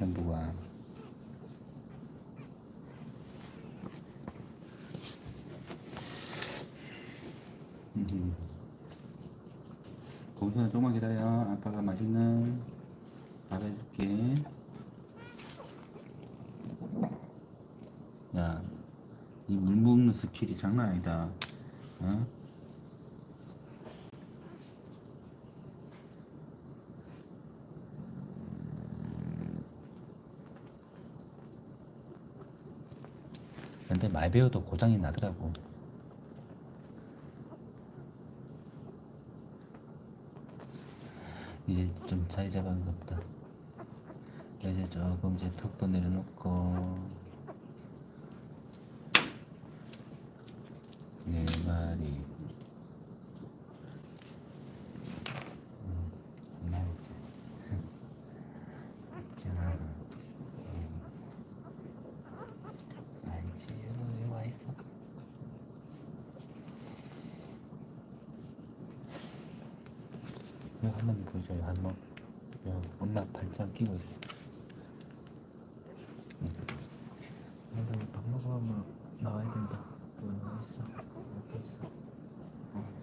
행복아. 음. 공수야 조금만 기다려. 아빠가 맛있는 밥 해줄게. 야, 이 물 먹는 스킬이 장난 아니다. 어? 근데 말 배워도 고장이 나더라고. 이제 좀 자리 잡은 것 같다. 이제 조금 이제 턱도 내려놓고 네 마리 음, 네 마리 있잖아 음. 알지 여기 와 있어 한번 보여줘요 한번 엄마 발장 끼고 있어 응. 나도 밥 먹으면 나와야 된다 여기 와 있어 이렇게 있어 어.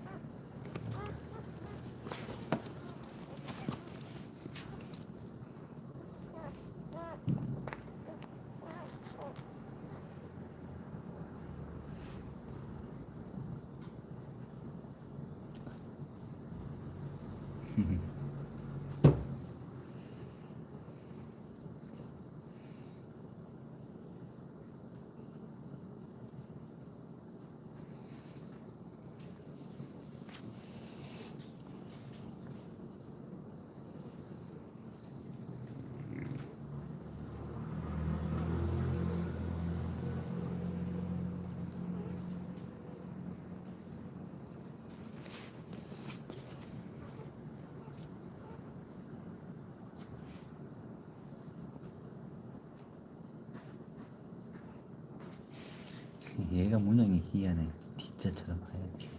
얘가 문양이 희한해 T자처럼 하얗게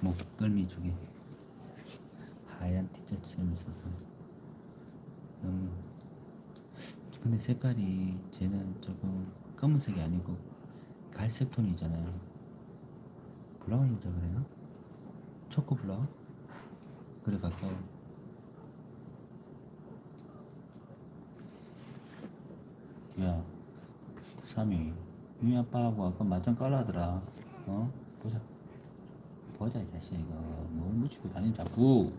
목덜미 쪽에 하얀 T자처럼 있어서 너무 근데 색깔이 쟤는 조금 검은색이 아니고 갈색 톤이잖아요 브라운이라 그래나? 초코 브라운? 그래 가까워 야 삼이 유미 아빠하고 아까 맞짱 깔라더라. 어? 보자. 보자 이 자식. 이거 뭘 묻히고 다니 자꾸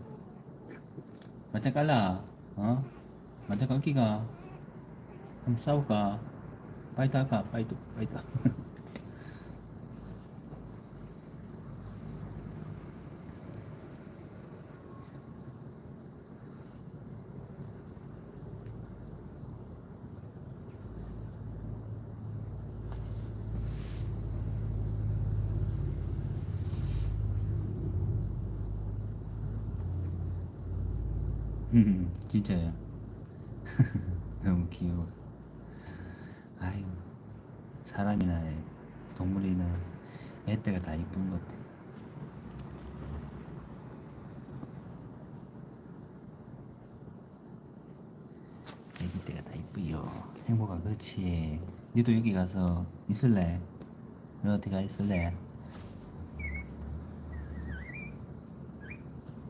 맞짱 깔라. 어? 맞짱 깔기가. 한번 싸울까? 파이트 할까 파이트 파이트 음, 진짜야. 너무 귀여워. 아유, 사람이나 동물이나 애때가 다 이쁜 것 같아. 애기 때가 다 이쁘요. 행복아, 그렇지. 니도 여기 가서 있을래? 너 어디 가 있을래?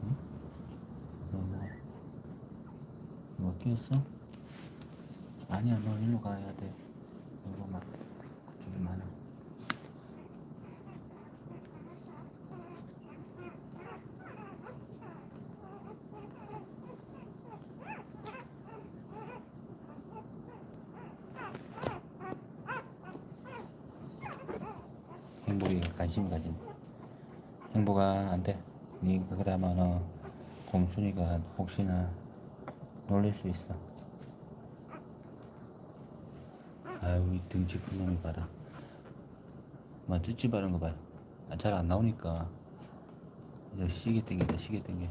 응? 너 뭐? 뭐 끼었어? 아니야 너 일로 가야 돼. 이거 막 저기 많아. 행복이가 관심 가진. 행복아 안돼. 니가 그러면 어 공순이가 혹시나 놀릴 수 있어. 아유, 이 등치 큰 놈이 봐라. 막 쭈찌 바른 거 봐. 아, 잘 안 나오니까. 이제 시계 땡기다, 시계 땡겨.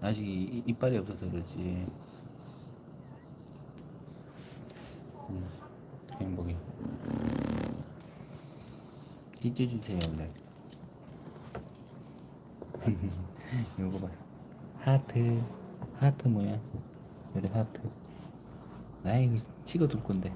아직 이- 이빨이 없어서 그렇지. 음, 행복이. 찢어주세요, 원래. 이거 봐. 하트. 하트 뭐야? 그래 하트 아이 치고 둘 건데